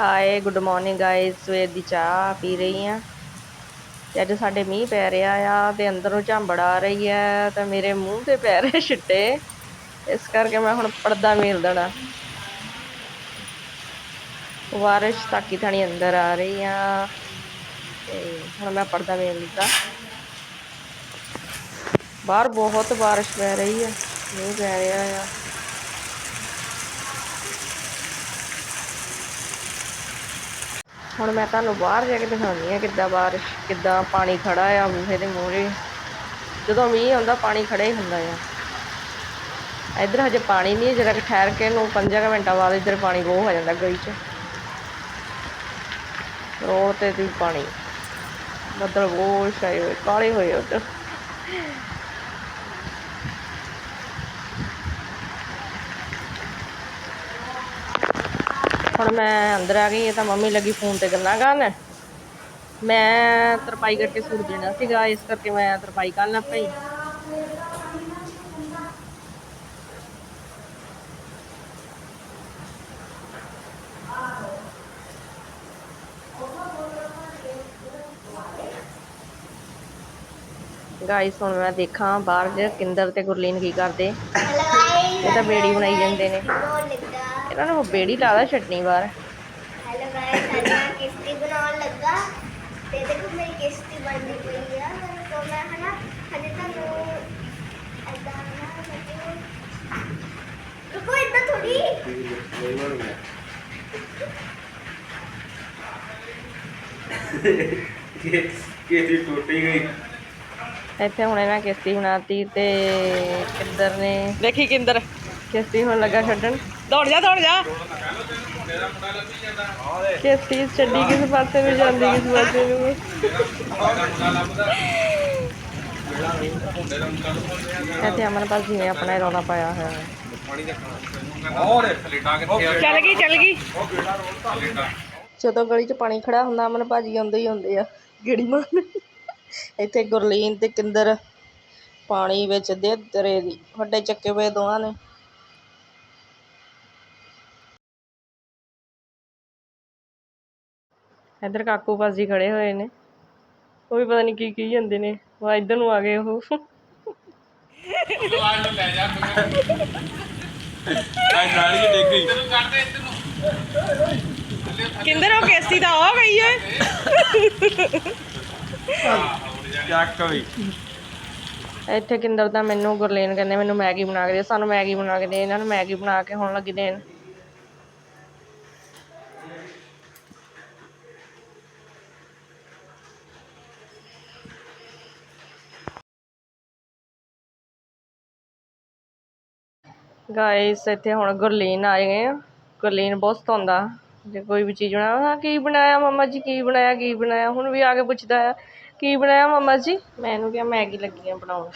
ਹਾਏ good morning guys ਸਵੇਰ ਦੀ ਚਾਹ ਪੀ ਰਹੀ ਆ ਤੇ ਅੱਜ ਸਾਡੇ ਮੀਂਹ ਪੈ ਰਿਹਾ ਆ ਤੇ ਅੰਦਰੋਂ ਝਾਂਬੜ ਆ ਰਹੀ ਹੈ ਤੇ ਮੇਰੇ ਮੂੰਹ ਤੇ ਪੈ ਰਹੇ ਛਿੱਟੇ। ਇਸ ਕਰਕੇ ਮੈਂ ਹੁਣ ਪਰਦਾ ਮੇਲ ਦੇਣਾ। ਬਾਰਿਸ਼ ਤਾਕੀ ਥਾਣੀ ਅੰਦਰ ਆ ਰਹੀ ਆ ਤੇ ਹੁਣ ਮੈਂ ਪਰਦਾ ਮੇਲ ਦਿੱਤਾ। ਬਾਹਰ ਬਹੁਤ ਬਾਰਿਸ਼ ਪੈ ਰਹੀ ਆ ਮੀਂਹ ਪੈ ਰਿਹਾ ਆ। ਹੁਣ ਮੈਂ ਤੁਹਾਨੂੰ ਬਾਹਰ ਜਾ ਕੇ ਦਿਖਾਉਂਦੀ ਆ ਕਿੱਦਾਂ ਬਾਰਿਸ਼, ਕਿੱਦਾਂ ਪਾਣੀ ਖੜਾ ਆ ਮੂਹੇ ਦੇ ਮੂਹਰੇ। ਜਦੋਂ ਮੀਂਹ ਆਉਂਦਾ ਪਾਣੀ ਖੜਾ ਹੀ ਹੁੰਦਾ ਆ। ਇੱਧਰ ਹਜੇ ਪਾਣੀ ਨਹੀਂ ਜਰਾ ਕਿ ਠਹਿਰ ਕੇ ਨੂੰ 5 ਮਿੰਟਾਂ ਬਾਅਦ ਇੱਧਰ ਪਾਣੀ ਬਹੁਤ ਹੋ ਜਾਂਦਾ ਗਲੀ 'ਚ। ਰੋਡ ਤੇ ਵੀ ਪਾਣੀ। ਬੱਦਲ ਬਹੁਤ ਛਾਏ ਹੋਏ, ਕਾਲੇ ਹੋਏ ਉੱਧਰ। ਹੁਣ ਮੈਂ ਅੰਦਰ ਆ ਗਈ, ਇਹ ਤਾਂ ਮੰਮੀ ਲੱਗੀ ਫੋਨ ਤੇ ਗੱਲਾਂ ਕਰਨ। ਮੈਂ ਤਰਪਾਈ ਕਰਕੇ ਸੂਟ ਦੇਣਾ ਸੀਗਾ, ਇਸ ਕਰਕੇ ਮੈਂ ਤਰਪਾਈ ਕਰਨ ਲੱਗ ਪਈ। ਗਾਇਸ ਹੁਣ ਮੈਂ ਦੇਖਾਂ ਬਾਹਰ ਜੇ ਕਿੰਦਰ ਤੇ ਗੁਰਲੀਨ ਕੀ ਕਰਦੇ। ਇਹ ਤਾਂ ਬੇੜੀ ਬਣਾਈ ਜਾਂਦੇ ਨੇ। ਇਹਨਾਂ ਨੂੰ ਬੇੜੀ ਲਾ ਦਾ ਚਟਨੀ ਬਾਹਰ। ਹੈਲੋ ਗਾਇਸ ਅੱਜ ਮੈਂ ਕਿਸ਼ਤੀ ਬਣਾਉਣ ਲੱਗਾ। ਤੇ ਦੇਖੋ ਮੇਰੀ ਕਿਸ਼ਤੀ ਬਣਦੀ ਪਈ ਆ। ਕੋਲ ਮੈਂ ਹਨਾ ਹਜੇ ਤੁਹਾਨੂੰ ਐਦਾਂ ਨਾ ਰੁਕੋ ਇੱਦਾਂ ਥੋੜੀ ਕਿਹਦੀ ਟੁੱਟੀ ਗਈ ਇੱਥੇ ਹੁਣ ਇਹਨਾਂ ਕਿਸ਼ਤੀ ਬਣਾਤੀ ਤੇ ਕਿੰਦਰ ਨੇ? ਦੇਖੀ ਕਿੰਦਰ ਕਿਸ਼ਤੀ ਹੁਣ ਲੱਗਾ ਛੱਡਣ। ਦੌੜ ਜਾ ਦੌੜ ਜਾ। ਕਿਸ਼ਤੀ ਛੱਡੀ ਕਿਸ ਪਾਸੇ ਨੂੰ ਜਾਂਦੀ ਕਿਸ ਪਾਸੇ ਨੂੰ ਇੱਥੇ ਅਮਨ ਭਾਜੀ ਨੇ ਆਪਣਾ ਰੌਲਾ ਪਾਇਆ ਹੋਇਆ ਹੈ। ਚੱਲ ਗਈ ਚੱਲ ਗਈ। ਜਦੋਂ ਗਲੀ 'ਚ ਪਾਣੀ ਖੜਾ ਹੁੰਦਾ ਅਮਨ ਭਾਜੀ ਆਉਂਦੇ ਹੀ ਹੁੰਦੇ ਆ ਗੇੜੀ ਮਾਰਨ। ਇੱਥੇ ਗੁਰਲੀਨ ਤੇ ਕਿੰਦਰ ਪਾਣੀ ਵਿੱਚ ਦੇ ਤਰੇ ਦੀ ਵੱਡੇ ਚੱਕੇ ਹੋਏ ਦੋਵਾਂ ਨੇ। ਇੱਧਰ ਕਾਕੂ ਭਾਜੀ ਖੜੇ ਹੋਏ ਨੇ। ਉਹ ਵੀ ਪਤਾ ਨਹੀਂ ਕੀ ਕੀ ਜਾਂਦੇ ਨੇ। ਵਾ ਇੱਧਰ ਨੂੰ ਆ ਗਏ ਉਹ। ਆਈ ਨਾਲੀ ਚ ਡਿੱਗ ਗਈ ਕਿੰਦਰ ਉਹ ਕਿਸ਼ਤੀ ਤਾਂ ਹੋ ਗਈ ਓਏ ਚੱਕ ਵੀ। ਇੱਥੇ ਕਿੰਦਰ ਤਾਂ ਮੈਨੂੰ ਗੁਰਲੀਨ ਕਹਿੰਦੇ ਮੈਨੂੰ ਮੈਗੀ ਬਣਾ ਕੇ ਦੇ ਸਾਨੂੰ ਮੈਗੀ ਬਣਾ ਕੇ ਦੇ ਇਹਨਾਂ ਨੂੰ ਮੈਗੀ ਬਣਾ ਕੇ ਹੁਣ ਲੱਗੀ ਦੇਣ। ਗਾਇਸ ਇੱਥੇ ਹੁਣ ਗੁਰਲੀਨ ਆਏ ਗਏ ਆ। ਗੁਰਲੀਨ ਬਹੁਤ ਸਤਾਉਂਦਾ। ਜੇ ਕੋਈ ਵੀ ਚੀਜ਼ ਬਣਾਓ ਹਾਂ, ਕੀ ਬਣਾਇਆ ਮਮਾ ਜੀ? ਕੀ ਬਣਾਇਆ ਕੀ ਬਣਾਇਆ? ਹੁਣ ਵੀ ਆ ਕੇ ਪੁੱਛਦਾ ਆ, ਕੀ ਬਣਾਇਆ ਮਮਾ ਜੀ? ਮੈਂ ਇਹਨੂੰ ਕਿਹਾ, ਮੈਗੀ ਲੱਗੀ ਆ ਬਣਾਉਣ।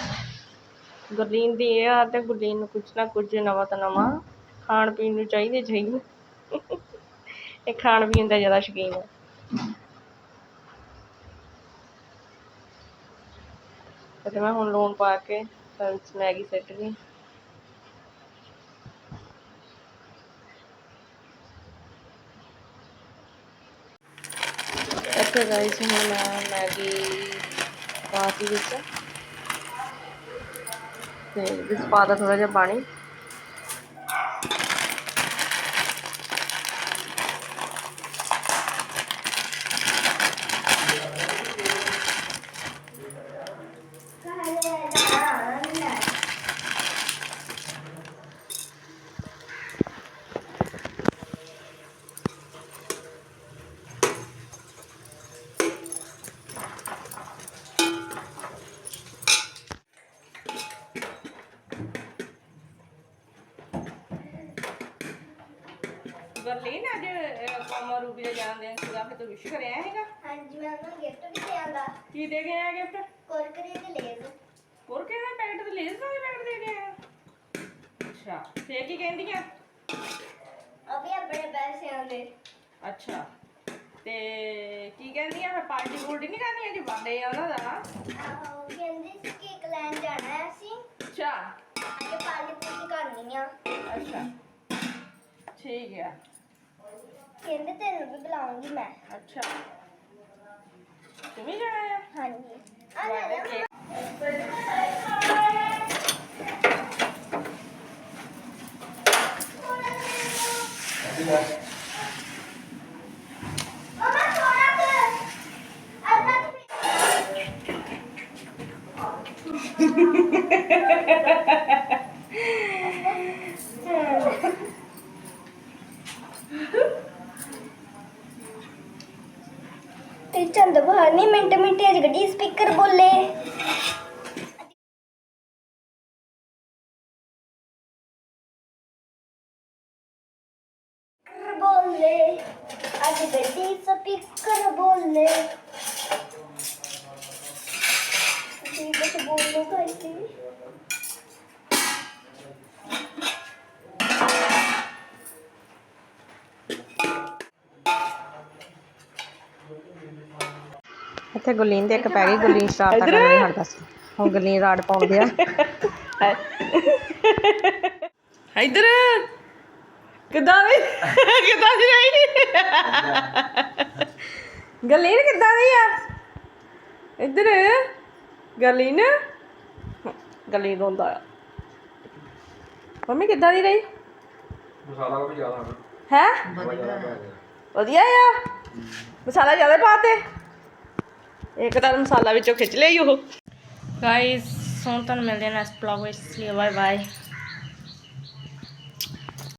ਗੁਰਲੀਨ ਦੀ ਇਹ ਆ ਤੇ ਗੁਰਲੀਨ ਨੂੰ ਕੁਝ ਨਾ ਕੁਝ ਨਵਾਂ ਤਾਂ ਨਵਾਂ ਖਾਣ ਪੀਣ ਨੂੰ ਚਾਹੀਦੇ ਚਾਹੀਦੇ। ਇਹ ਖਾਣ ਪੀਣ ਦਾ ਜ਼ਿਆਦਾ ਸ਼ੌਕੀਨ ਹੈ ਤੇ ਮੈਂ ਹੁਣ ਲੂਣ ਪਾ ਕੇ, ਫਿਰ ਮੈਗੀ ਸੱਟ ਗਈ। ਇੱਥੇ ਗਾਇਸ ਹੁਣ ਮੈਂ ਮੈਗੀ ਪਾਤੀ ਵਿੱਚ। ਤੇ ਵਿੱਚ ਪਾਦਾ ਥੋੜਾ ਜਿਹਾ ਪਾਣੀ। ਗਰਲੀਨ ਅੱਜ ਕੋਮਾ ਰੂਬੀ ਦਾ ਜਨਮ ਦਿਨ ਸੀਗਾ ਫਿਰ ਤੂੰ ਵਿਸ਼ ਕਰਿਆ ਹੈਗਾ? ਹਾਂਜੀ ਮੈਂ ਉਹਨਾਂ ਗਿਫਟ ਵੀ ਦੇ ਆਂਦਾ। ਕੀ ਦੇ ਕੇ ਆਇਆ ਗਿਫਟ ਕੁਰਕਰੇ ਤੇ ਲੇਜ਼। ਹੋਰ ਕਿਹੜਾ ਪੈਕਟ ਤੇ ਲੇਜ਼ ਦਾ ਪੈਕਟ ਦੇ ਕੇ ਆਇਆ? ਅੱਛਾ ਤੇ ਕੀ ਕਹਿੰਦੀਆਂ? ਅਭੀ ਆਪਣੇ ਪੈਸੇ ਆਉਂਦੇ ਅੱਛਾ ਤੇ ਕੀ ਕਹਿੰਦੀਆਂ? ਫਿਰ ਪਾਰਟੀ ਪੂਰਟੀ ਨਹੀਂ ਕਰਨੀ ਅੱਜ ਬਰਥਡੇ ਆ ਉਹਨਾਂ ਦਾ ਆਹੋ ਕਹਿੰਦੇ ਸੀ ਕੇਕ ਲੈਣ ਜਾਣਾ ਹੈ ਅਸੀਂ। ਅੱਛਾ। ਅੱਗੇ ਪਾਰਟੀ ਪੂਰੀ ਕਰਨੀ ਆ। ਅੱਛਾ। ਠੀਕ ਆ। ਕਹਿੰਦੇ ਤੈਨੂੰ ਵੀ ਬੁਲਾਉਂਗੀ ਮੈਂ। ਅੱਛਾ। ਤੂੰ ਵੀ ਜਾਣਾ ਆ? ਹਾਂਜੀ। ਆ ਲੈ ਲੈ। ਮਮਾ ਤੇ ਚੰਦ ਬਾਹਰ ਨਹੀਂ ਮਿੰਟ ਮਿੰਟ ਅਜ ਗੱਡੀ ਸਪੀਕਰ ਬੋਲੇ। ਸਪੀਕਰ ਬੋਲੇ ਅੱਜ ਇੱਥੇ ਗੁਲੀਨ ਦੇ ਇੱਕ ਪੈ ਗਈ ਗੁਲੀਨ ਸ਼ਰਾਰਤਾਂ ਕਰਨ ਨਹੀਂ ਹਟਦਾ। ਸੀ ਹੁਣ ਗੁਲੀਨ ਰਾੜ ਪਾਉਂਦੇ ਆ। ਇਧਰ। ਕਿੱਦਾਂ ਵੀ? ਕਿੱਦਾਂ ਦੀ ਰਹੀ ਗਲੀਨ ਕਿੱਦਾਂ ਦੀ ਆ? ਇੱਧਰ। ਗਲੀਨ। ਗਲੀਨ ਰੋਂਦਾ ਆ। ਮੰਮੀ ਕਿੱਦਾਂ ਦੀ ਰਹੀ? ਮਸਾਲਾ ਵੀ ਜ਼ਿਆਦਾ ਹੈ? ਵਧੀਆ ਆ? ਮਸਾਲਾ ਜ਼ਿਆਦਾ ਪਾਤੇ ਇੱਕ ਤਾਂ ਮਸਾਲਾ ਵਿੱਚੋਂ ਖਿੱਚ ਲਿਆ ਉਹ। ਗਾਇਸ ਸੋਨ ਤੁਹਾਨੂੰ ਮਿਲਦੇ ਨੇ ਨੈਕਸਟ ਬਲੌਗ ਵਿੱਚ। Bye bye